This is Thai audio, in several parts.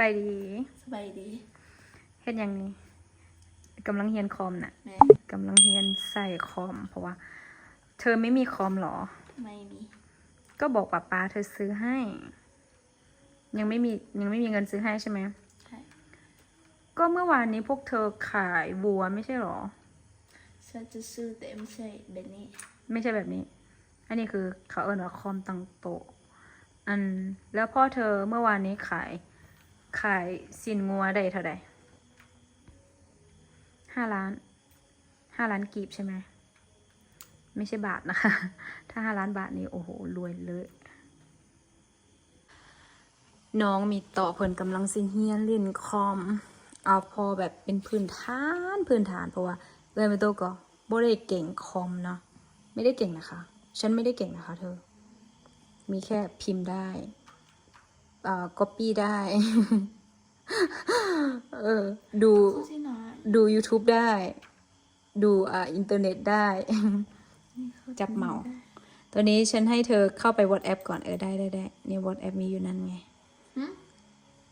บายดีสบายดีเฮ็ดหยังนี้กำลังเฮียนคอมน่ะแม่กำลังเฮียนใส่คอม เพราะว่า เธอไม่มีคอมเหรอ ไม่มีก็บอกป้าป้าเธอซื้อให้ ยังไม่มียังไม่มีเงินซื้อให้ใช่ไหมใช่ก็เมื่อวานนี้พวกเธอขายวัวไม่ใช่เหรอ ฉันจะซื้อแต่ไม่ใช่แบบนี้ไม่ใช่แบบนี้ อันนี้คือเขาเอิ้นว่าคอมตังโตะอันแล้วพ่อเธอเมื่อวานนี้ขาย ขายสินงัวได้เท่าใดห้าล้านห้าล้านกีบใช่ไหมไม่ใช่บาทนะคะ ถ้าห้าล้านบาทนี่โอ้โหรวยเลยน้องมีต่อเพิ่นกำลังสิเฮียนเล่นคอม เอาพอแบบเป็นพื้นฐานพื้นฐานเพราะว่าเรียนไปโตวก็บ่ได้เก่งคอมเนาะไม่ได้เก่งนะคะ ฉันไม่ได้เก่งนะคะ เธอ มีแค่พิมพ์ได้ อ่า copy ได้ เออ ดูพูดสิหน่อยดู YouTube ได้ ดูอ่าอินเทอร์เน็ตได้ จับเหมาตอนนี้ฉันให้เธอเข้าไป WhatsApp ก่อนเออได้ได้ได้เนี่ย WhatsApp มีอยู่นั่นไงหึ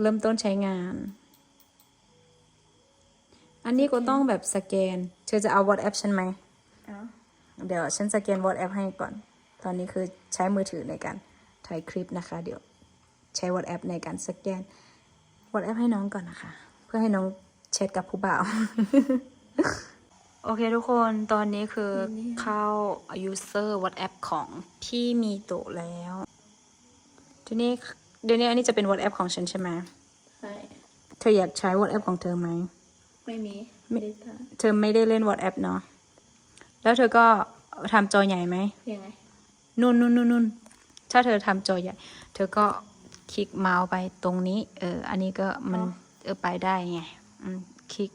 เริ่มต้นใช้งาน อันนี้ก็ต้องแบบสแกน เธอจะเอา WhatsApp ฉันไหมเอาเดี๋ยวฉันสแกน WhatsApp ให้ก่อน ตอนนี้คือใช้มือถือในการถ่ายคลิปนะคะ เดี๋ยว ใช้ WhatsApp ในการสแกน WhatsApp ให้น้องก่อนนะคะ เพื่อให้น้องแชทกับผู้บ่าว โอเคทุกคนตอนนี้คือเข้า user WhatsApp ของพี่มีโตะแล้ว ทีนี้เดี๋ยวนี้อันนี้จะเป็น WhatsApp ของฉันใช่ไหมใช่เธออยากใช้ WhatsApp ของเธอไหมไม่มีไม่ไม่ได้ทเธอไม่ได้เล่น WhatsApp เนาะแล้วเธอก็ทำจอใหญ่ไหมำยังไงนู่นนู่นนู่นนู่นถ้าเธอทำจอใหญ่ เธอก็ คลิกเมาส์ไปตรงนี้ เออ อันนี้ก็มันเออไปได้ไงอืมคลิก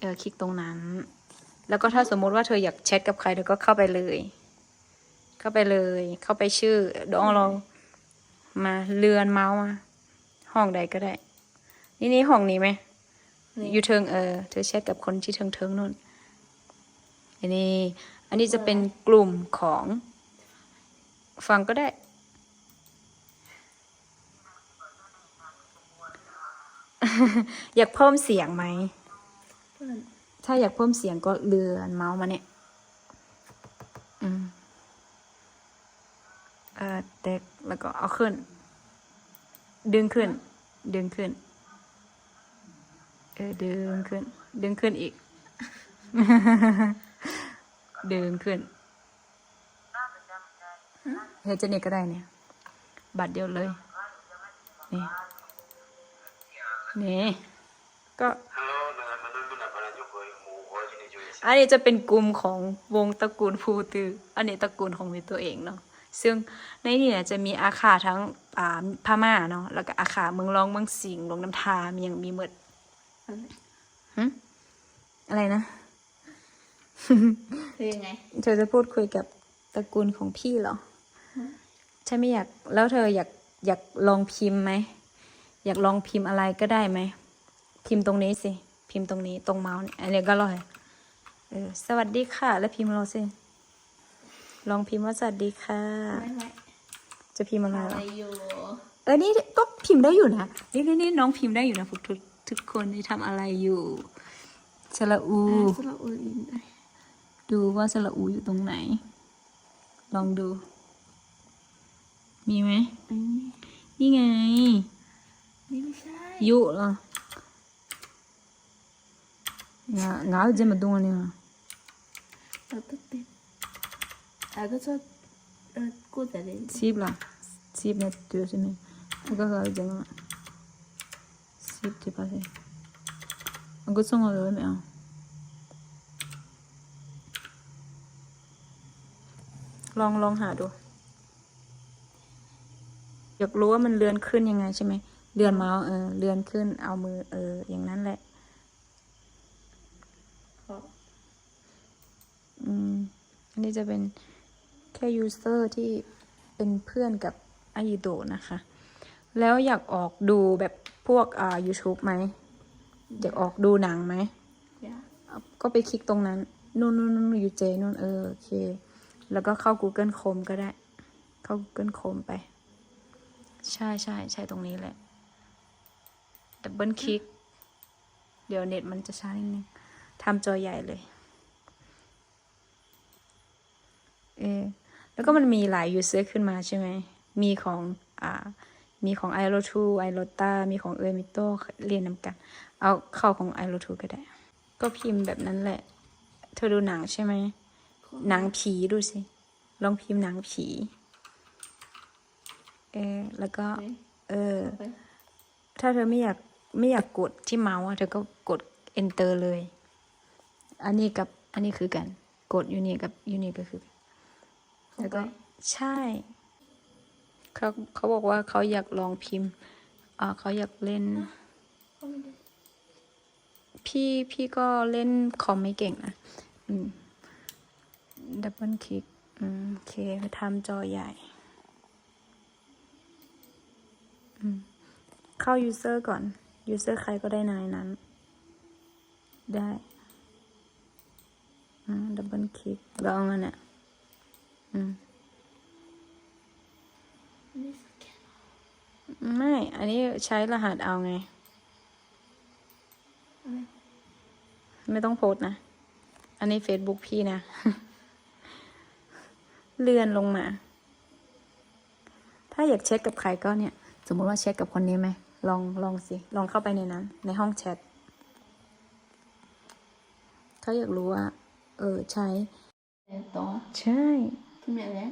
เออคลิกตรงนั้น แล้วก็ถ้าสมมุติว่าเธออยากแชทกับใครเธอก็เข้าไปเลย เข้าไปเลย เข้าไปชื่อดองเรามาเลือนเมาส์มา ห้องใดก็ได้ นี่นี่ห้องนี้ไหมนี่อยู่เทิงเออเธอแชทกับคนที่เทิงเทิงนู่นอันนี้ อันนี้จะเป็นกลุ่มของ ฟังก็ได้ อยากเพิ่มเสียงไหมเพื่อนถ้าอยากเพิ่มเสียงก็เลือนเมาส์มาเนี่ย อืมเออเด็กแล้วก็เอาขึ้น ดึงขึ้น ดึงขึ้น เออดึงขึ้น ดึงขึ้นอีก ดึงขึ้นเฮ้จะเนี่ก็ได้เนี่ย บัตรเดียวเลย นี่ wajib juga อันนี้จะเป็นกลุ่มของวงตระกูลภูตือ อันนี้ตระกูลของมีตัวเองเนาะ ซึ่งในนี้เนี่ยจะมีอาคาทั้งอ่าพม่าเนาะ แล้วก็อาคาเมืองรองเมืองสิงห์หลวงน้ำทามียังมีหมดอะไรหึอะไรนะคือยังไง เธอจะพูดคุยกับตระกูลของพี่เหรอฉันไม่อยาก แล้วเธออยากอยากลองพิมพ์ไหม อยากลองพิมพ์อะไรก็ได้ไหม พิมพ์ตรงนี้สิ พิมพ์ตรงนี้ตรงเมาส์เนี่ยอันนี้ก็อร่อยเออสวัสดีค่ะ แล้วพิมพ์เราสิ ลองพิมพ์ว่าสวัสดีค่ะ ไม่ไม่จะพิมพ์อะไรอะเหรไรออยู่เออนี่ก็พิมพ์ได้อยู่นะนี่นี่นี่น้องพิมพ์ได้อยู่นะทุกทุกทุกคนที่ทำอะไรอยู่สระอูอ่าสระอุลินได้ดูว่าสระอูอยู่ตรงไหน ลองดู มีไหมอันนี้นี่ไง นี่ไม่ใช่ ยุเหรอငါငါ့ကိုကြည့်မသွန်းနေမှာ เราต้องติดอ่ะก็จะเออกูแต่เล่น စီးပလားစီးနဲ့တွေ့စနေအကကကြမှာစီးတိပါစေအကဆုံးရရမယ်အောင်ลองลองหาดู อยากรู้ว่ามันเลื่อนขึ้นยังไงใช่ไหม เลื่อนเมาส์เออเลื่อนขึ้นเอามือ เออ อย่างนั้นแหละเพราะอืมอันนี้จะเป็นแค่ยูเซอร์ที่เป็นเพื่อนกับอายิโดะนะคะ แล้วอยากออกดูแบบพวกอ่า YouTube ไหม อยากออกดูหนังไหมอย่าเอาก็ไปคลิกตรงนั้น นู่นนู่นนู่นยูเจนู่นเออ โอเค แล้วก็เข้า Google Chrome ก็ได้ เข้า Google Chrome ไป ใช่ใช่ใช่ตรงนี้แหละ ดับเบิลคลิก เดี๋ยวเน็ตมันจะช้านิดนึงทำจอใหญ่เลย เออแล้วก็มันมีหลายยูเซอร์ขึ้นมาใช่ไหม มีของอ่ามีของ i r o 2 i r o t a มีของ e r m i t o เรียนนำกัน เอาเข้าของ i r o 2 ก็ได้ ก็พิมพ์แบบนั้นแหละ เธอดูหนังใช่ไหม หนังผีดูสิ ลองพิมพ์หนังผี เออแล้วก็ เออไปถ้าเธอไม่อยาก ไม่อยากกดที่เมาส์เธอก็กด enter เลย อันนี้กับอันนี้คือกัน กดยูนี่กับยูนี่ก็คือแล้วก็ใช่เขาเขาบอกว่าเขาอยากลองพิมพ์อ่าเขาอยากเล่น พี่พี่ก็เล่นคอมไม่เก่งนะอืมดับเบิลคลิกอืมโอเคไปทำจอใหญ่อืมเข้า user ก่อน user ใครก็ได้นายนั้น ได้ดับเบิลคลิกแล้วเอามันอะอืมอันนี้สแกนไม่ อันนี้ใช้รหัสเอาไง ไม่ต้องโพสนะ อันนี้ Facebook พี่นะ เลื่อนลงมา ถ้าอยากเช็คกับใครก็เนี่ย สมมติว่าเช็คกับคนนี้ไหม ลองลองสิ ลองเข้าไปในนั้น ในห้องแชทเขาอยากรู้ว่า เออ ใช้แต่ต่อใช่ขึ้นมาแล้ว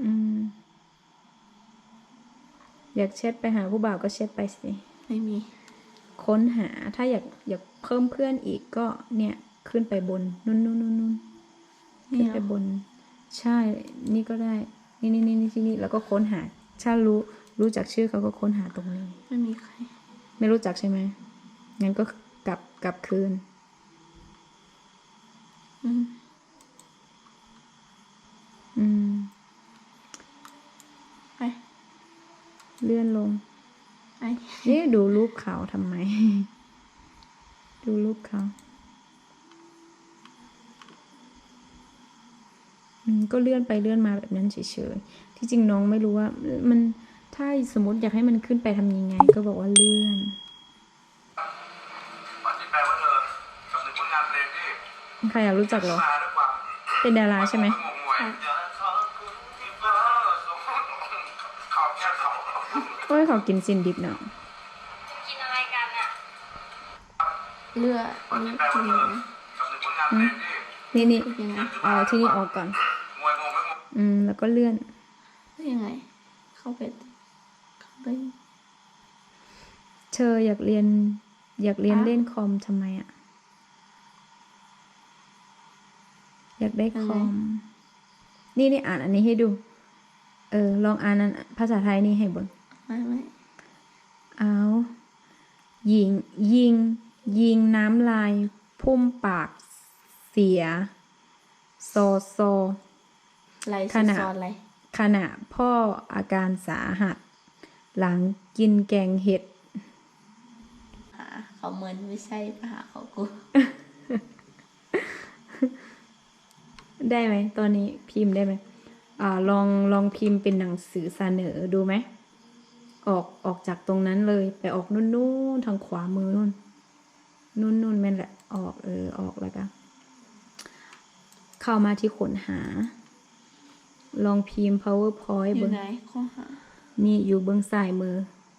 อืม อยากแชทไปหาผู้บ่าวก็แชทไปสิ ไม่มี ค้นหาถ้าอยากอยากเพิ่มเพื่อนอีกก็เนี่ย ขึ้นไปบนนู่นนู่นนู่นนู่นนี่ขึ้นเหรไปอบน ใช่ นี่ก็ได้ นี่นี่นี่นี่ที่นี่แล้วก็ค้นหา ถ้ารู้ รู้จักชื่อเขาก็ค้นหาตรงนี้ ไม่มีใคร ไม่รู้จักใช่ไหมงั้นก็กลับกลับคืน อืม อืม ไป เลื่อนลงไปนี่ดูรูปเขาทำไม ดูรูปเขาอืมก็เลื่อนไปเลื่อนมาแบบนั้นเฉยๆ ที่จริงน้องไม่รู้ว่ามัน ถ้าสมมติอยากให้มันขึ้นไปทำยังไง ก็บอกว่าเลื่อนปัจจุบันว่าเธอกับหนึ่งผลงานเพลงที่ใครอยากรู้จักเหรอมาด้วยความเป็นดาราใช่ไหมงงงวยอยากขอบคุณที่ฟ้าส่งขอบแค่เขาโอ้ยขอกินซินดิบหน่อยกินอะไรกันอะเลือดปัจนี่จุบันคืว่าอเธอกับหนึ่งผลงานเพลงที่นี่นี่ยังไงเอาที่นี่ออกก่อนงวยงงไม่งงอืม แล้วก็เลื่อนยังไง เข้าไปเข้า ไป เธออยากเรียน อยากเรียนอะเล่นคอมทำไมอะอยากได้คอม นี่นี่อ่านอันนี้ให้ดู เออ ลองอ่านอันภาษาไทยนี่ให้เบิ่งไม่ไม่เอายิง ยิง ยิงน้ำลาย พุ่มปาก เสีย โซโซไรขนาดซอนอะไรขณะพ่ออาการสาหัส หลังกินแกงเห็ดหาเขาเหมือนไม่ใช่ปะหาเขากู ได้ไหมตอนนี้พิมพ์ได้ไหมอ่าลองลองพิมพ์เป็นหนังสือเสนอดูไหมออกออกจากตรงนั้นเลยไปออกนู่นนู่นทางขวามือนู่นนู่นนู่นแม่นแหละ ออกเออออกแล้วก็เข้ามาที่ค้นหา ลองพิมพ์ powerpoint อเบิ้ยู่งไหนข้อหา นี่อยู่เบื้องซ้ายมือ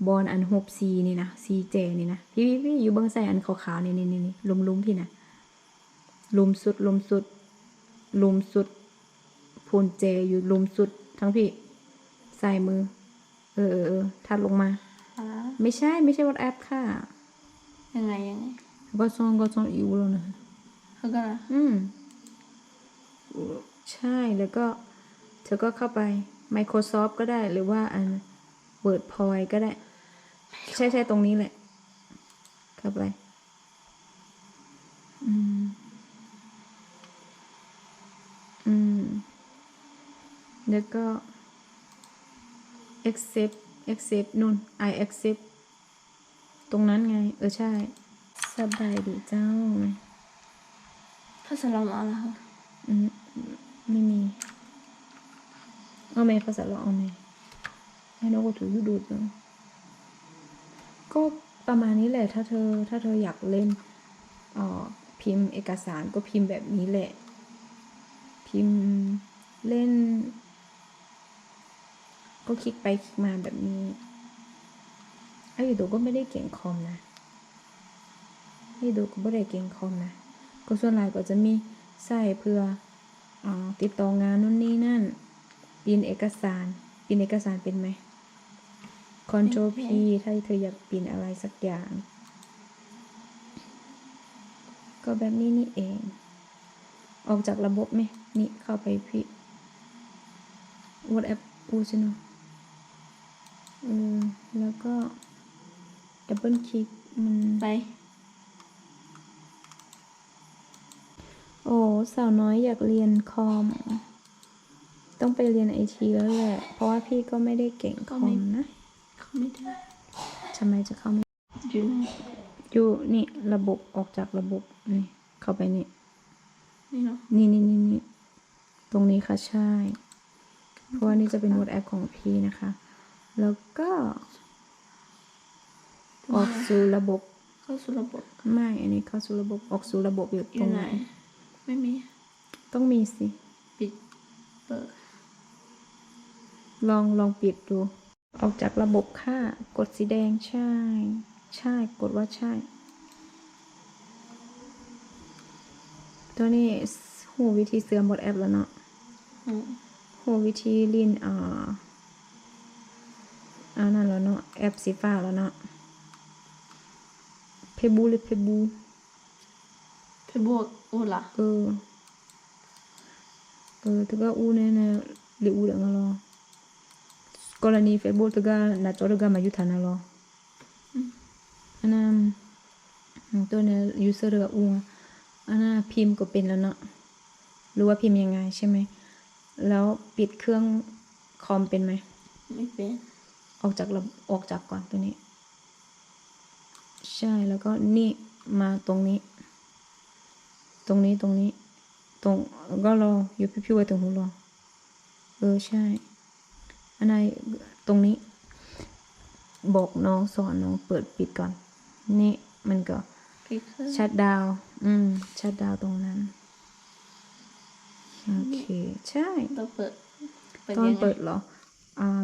บอลอันหบซีนี่นะซีเจนี่นะพี่พี่พี่อยู่เบื้องซ้ายอันขาวๆนี่นี่นี่นี่ลุมลุมพี่นะลุมสุดลุมสุดลุมสุดพูนเจอยู่ลุมสุดทั้งพี่ซ้ายมือ เออเออเออทัดลงมาอ่าไม่ใช่ไม่ใช่วอทแอปค่ะ ยังไงยังไงก็ซองก็ซองอิวแล้วนะเขาก็นะอืมใช่แล้วก็เธอก็เข้าไป Microsoft ก็ได้หรือว่าอัน WordPoint ก็ได้ ใช่ใช่ตรงนี้แหละ เข้าไปอืม อืม แล้วก็ accept accept นู่น I accept ตรงนั้นไง เออ ใช่ สบายดีเจ้าภาษาเรามาแล้วค่ะอืม ไม่มี เอาไหมภาษาเราเอาไหม ให้น้องก็ถือยูดูดเนาะก็ประมาณนี้แหละ ถ้าเธอ ถ้าเธออยากเล่นเอ่อพิมพ์เอกสารก็พิมพ์แบบนี้แหละ พิมพ์เล่น ก็คลิกไปคลิกมาแบบนี้ไอ้ดูก็ไม่ได้เก่งคอมนะไอ้ดูก็ไม่ได้เก่งคอมนะ ก็ส่วนใหญ่ก็จะมีใส่เพื่ออติดต่องานนู่นนี่นั่น ปีนเอกสารปีนเอกสารเป็นไหม Ctrl P ถ้าเธออยากปีนอะไรสักอย่าง ก็แบบนี้นี่เอง ออกจากระบบไหม นี่เข้าไปพี่ WhatsApp อูใช่ไหมเออแล้วก็ดับเบิลคลิกมันไป โอ้สาวน้อยอยากเรียนคอม ต้องไปเรียนไอทีแล้วแหละ เพราะว่าพี่ก็ไม่ได้เก่งคอมนะเขา ไม่ได้ทำไมจะเข้าไม่อยู่ไหนอยู่นี่ระบบออกจากระบบนี่เข้าไปนี่ นี่เนาะนี่นี่นี่นี่ตรงนี้ค่ะใช่ เพราะว่านี่จะเป็น WhatsApp ของพี่นะคะ แล้วก็ ออกสู่ระบบ เข้าสู่ระบบ ไม่ อันนี้เข้าสู่ระบบออกสู่ระบบอยู่อตรยู่งไหไหนนไม่มี ต้องมีสิ ปิด เปิด ลองลองปิดดู ออกจากระบบค่ากดสีแดงใช่ ใช่กดว่าใช่ ตัวนี้หูวิธีเสื่อมหมดแอปแล้วเนาะอืมหูวิธีลินอ่าอ่านั่นแล้วเนาะแอปสีฟ้าแล้วเนาะเพบูหรือเพบูไปบวกอูล่ะเออเออตก็อูเนี่ยนะหรืออูเดี๋ยวงั้นรอกรณีเฟซบุ๊กตก็หน้า จอตก็มาอยู่ฐานะรออันนั้นอืมตัวเนี่ยยูเซอร์ก็อูอันนั้นพิมพ์ก็เป็นแล้วเนาะรู้ว่าพิมพ์ยังไงใช่ไหม แล้วปิดเครื่องคอมเป็นไหมไม่เป็น ออกจากระออกจากก่อนตัวนี้ ใช่แล้วก็นี่มาตรงนี้ ตรงนี้ตรงนี้ ตรงก็รออยู่พี่ๆไว้ตรงหูรอเออใช่ อันไหนตรงนี้ บอกน้องสอนน้องเปิดปิดก่อน นี่มันก็ปิดเครื่องชัดดาวน์อืม ชัดดาวน์ตรงนั้น โอเค ใช่ต้องเปิดตอนยังไงเปิดเหรอ อ่า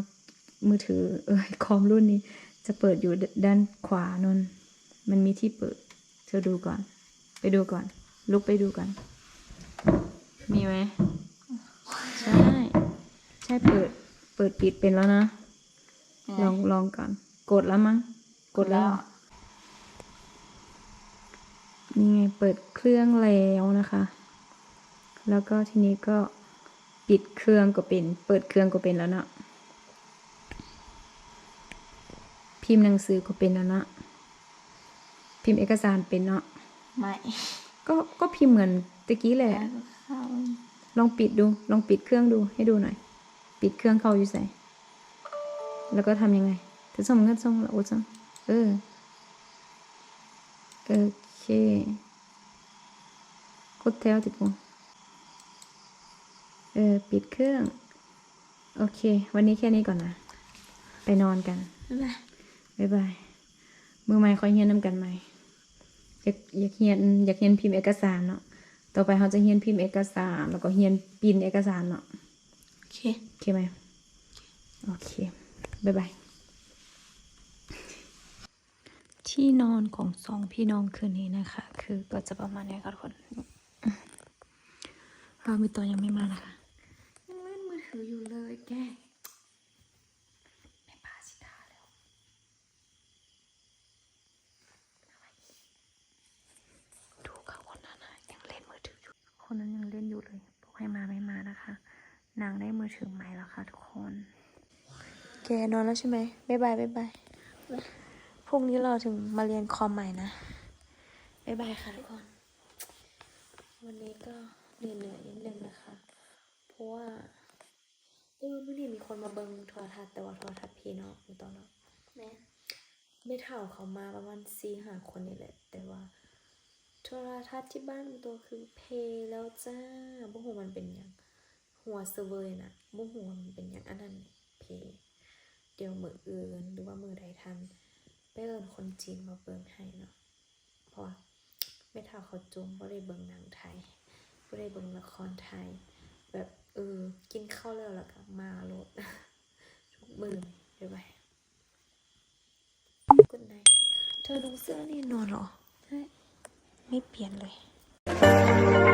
มือถือ เออคอมรุ่นนี้ จะเปิดอยู่ดด้านขวานนมันมีที่เปิด เธอดูก่อน ไปดูก่อน ลุกไปดูก่อน มีไหม ใช่ ใช่เปิด เปิดปิดเป็นแล้วนะ ลองลองก่อนกดแล้วมั้งกดแล้วเหรอนี่ไงเปิดเครื่องแล้วนะคะ แล้วก็ทีนี้ก็ปิดเครื่องก็เป็น เปิดเครื่องก็เป็นแล้วเนาะพิมพ์หนังสือก็เป็นแล้วเนาะพิมพ์เอกสารเป็นเนาะไม่ก็ก็พิมพ์เหมือนตะกี้แหละแล้วก็เข้าลองปิดดู ลองปิดเครื่องดูให้ดูหน่อย ปิดเครื่องเข้าอยู่ใส่แล้วก็ทำยังไงถือส่งเงินส่งละโอ้จังเออโอเคกดแถวติดปุ่มเออปิดเครื่อง โอเค วันนี้แค่นี้ก่อนนะ ไปนอนกันบ๊ายบายบ๊ายบายมือใหม่คอยเฮียนนำกันใหม่อยากอยากเฮียนอยากเฮียนพิมพ์เอกสารเนาะต่อไปเขาจะเฮียนพิมพ์เอกสาร แล้วก็เฮียนปริ้นเอกสารเนาะโอ เค โอเคไหมโอเค บ๊ายบาย ที่นอนของสองพี่น้องคืนนี้นะคะ คือก็จะประมาณนี้ค่ะทุกคนเรามีตัวยังไม่มานะคะยังเล่นมือถืออยู่เลยแกแม่ป้าสิดาแล้ว ดูค่ะคนนั้นนะยังเล่นมือถืออยู่ คนนั้นยังเล่นอยู่เลยบอกให้มาไม่มานะคะ นางได้มือถือใหม่แล้วค่ะทุกคน แกนอนแล้วใช่ไหมบ๊ายบายบ๊ายบายพรุ่งนี้เราถึงมาเรียนคอมใหม่นะบ๊ายบายค่ะทุกคน วันนี้ก็เหนื่อยเหนื่อยนิดนึงนะคะ เพราะว่าเออเมื่อนี้มีคนมาเบิงโทรทัศน์แต่ว่าโทรทัศน์พี่เนาะอยู่ตอนเนาะแม่ไม่เท่าเขามาประมาณสี่ห้าคนนี่แหละ แต่ว่าโทรทัศน์ที่บ้านตัวคือเพย์แล้วจ้าบ่หูมันเป็นยัง หัวเซอร์เวอร์น่ะบ่หูว่ามันเป็นหยังอันนั้นเพย์เดี๋ยวมืออื่นหรือว่ามือใดทันไปเอินคคนจีนมาเบิ่งให้เนาะเพราะไม่เท่าเขาจมบ่ได้เบิ่งหนังไทยบ่ได้เบิ่งละครไทย แบบเออกินข้าวแล้วแล้วก็มาโลดทุกมือเดี๋ยวไปกุดไนเธอดูเสื้อนี่นอนเหรอไม่เปลี่ยนเลย